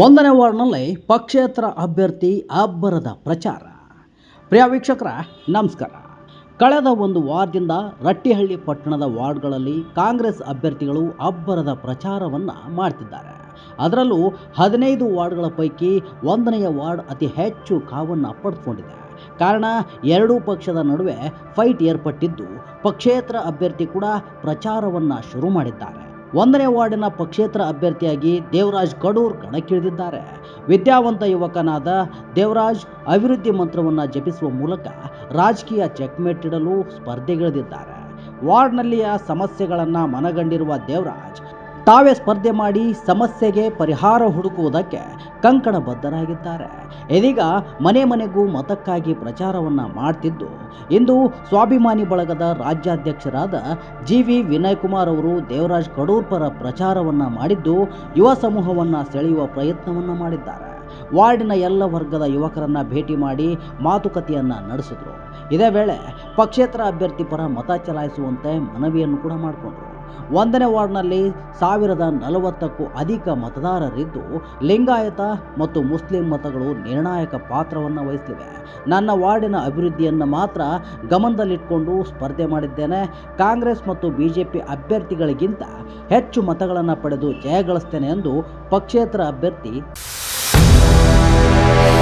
ಒಂದನೇ ವಾರ್ಡ್ನಲ್ಲಿ ಪಕ್ಷೇತರ ಅಭ್ಯರ್ಥಿ ಅಬ್ಬರದ ಪ್ರಚಾರ. ಪ್ರಿಯ ವೀಕ್ಷಕರ, ನಮಸ್ಕಾರ. ಕಳೆದ ಒಂದು ವಾರದಿಂದ ರಟ್ಟಿಹಳ್ಳಿ ಪಟ್ಟಣದ ವಾರ್ಡ್ಗಳಲ್ಲಿ ಕಾಂಗ್ರೆಸ್ ಅಭ್ಯರ್ಥಿಗಳು ಅಬ್ಬರದ ಪ್ರಚಾರವನ್ನು ಮಾಡ್ತಿದ್ದಾರೆ. ಅದರಲ್ಲೂ ಹದಿನೈದು ವಾರ್ಡ್ಗಳ ಪೈಕಿ ಒಂದನೆಯ ವಾರ್ಡ್ ಅತಿ ಹೆಚ್ಚು ಕಾವನ್ನು ಪಡೆದುಕೊಂಡಿದೆ ಕಾರಣ, ಎರಡೂ ಪಕ್ಷದ ನಡುವೆ ಫೈಟ್ ಏರ್ಪಟ್ಟಿದ್ದು ಪಕ್ಷೇತರ ಅಭ್ಯರ್ಥಿ ಕೂಡ ಪ್ರಚಾರವನ್ನು ಶುರು ಮಾಡಿದ್ದಾರೆ. ಒಂದನೇ ವಾರ್ಡಿನ ಪಕ್ಷೇತರ ಅಭ್ಯರ್ಥಿಯಾಗಿ ದೇವರಾಜ್ ಕಡೂರ್ ಕಣಕ್ಕಿಳಿದಿದ್ದಾರೆ. ವಿದ್ಯಾವಂತ ಯುವಕನಾದ ದೇವರಾಜ್ ಅಭಿವೃದ್ಧಿ ಮಂತ್ರವನ್ನು ಜಪಿಸುವ ಮೂಲಕ ರಾಜಕೀಯ ಚೆಕ್ಮೇಟ್ ಇಡಲು ಸ್ಪರ್ಧೆಗಿಳಿದಿದ್ದಾರೆ. ವಾರ್ಡ್ನಲ್ಲಿಯ ಸಮಸ್ಯೆಗಳನ್ನು ಮನಗಂಡಿರುವ ದೇವರಾಜ್ ತಾವೇ ಸ್ಪರ್ಧೆ ಮಾಡಿ ಸಮಸ್ಯೆಗೆ ಪರಿಹಾರ ಹುಡುಕುವುದಕ್ಕೆ ಕಂಕಣಬದ್ಧರಾಗಿದ್ದಾರೆ. ಇದೀಗ ಮನೆ ಮನೆಗೂ ಮತಕ್ಕಾಗಿ ಪ್ರಚಾರವನ್ನು ಮಾಡ್ತಿದ್ದು ಇಂದು ಸ್ವಾಭಿಮಾನಿ ಬಳಗದ ರಾಜ್ಯಾಧ್ಯಕ್ಷರಾದ ಜಿ ವಿ ವಿನಯ್ ಕುಮಾರ್ ಅವರು ದೇವರಾಜ್ ಕಡೂರ್ ಪರ ಪ್ರಚಾರವನ್ನು ಮಾಡಿದ್ದು ಯುವ ಸಮೂಹವನ್ನು ಸೆಳೆಯುವ ಪ್ರಯತ್ನವನ್ನು ಮಾಡಿದ್ದಾರೆ. ವಾರ್ಡಿನ ಎಲ್ಲ ವರ್ಗದ ಯುವಕರನ್ನು ಭೇಟಿ ಮಾಡಿ ಮಾತುಕತೆಯನ್ನು ನಡೆಸಿದರು. ಇದೇ ವೇಳೆ ಪಕ್ಷೇತರ ಅಭ್ಯರ್ಥಿ ಪರ ಮತ ಚಲಾಯಿಸುವಂತೆ ಮನವಿಯನ್ನು ಕೂಡ ಮಾಡಿಕೊಂಡರು. ಒಂದನೇ ವಾರ್ಡ್ನಲ್ಲಿ ಸಾವಿರದ ನಲವತ್ತಕ್ಕೂ ಅಧಿಕ ಮತದಾರರಿದ್ದು, ಲಿಂಗಾಯತ ಮತ್ತು ಮುಸ್ಲಿಂ ಮತಗಳು ನಿರ್ಣಾಯಕ ಪಾತ್ರವನ್ನು ವಹಿಸಲಿವೆ. ನನ್ನ ವಾರ್ಡಿನ ಅಭಿವೃದ್ಧಿಯನ್ನು ಮಾತ್ರ ಗಮನದಲ್ಲಿಟ್ಟುಕೊಂಡು ಸ್ಪರ್ಧೆ ಮಾಡಿದ್ದೇನೆ. ಕಾಂಗ್ರೆಸ್ ಮತ್ತು ಬಿಜೆಪಿ ಅಭ್ಯರ್ಥಿಗಳಿಗಿಂತ ಹೆಚ್ಚು ಮತಗಳನ್ನು ಪಡೆದು ಜಯಗಳಿಸ್ತೇನೆ ಎಂದು ಪಕ್ಷೇತರ ಅಭ್ಯರ್ಥಿ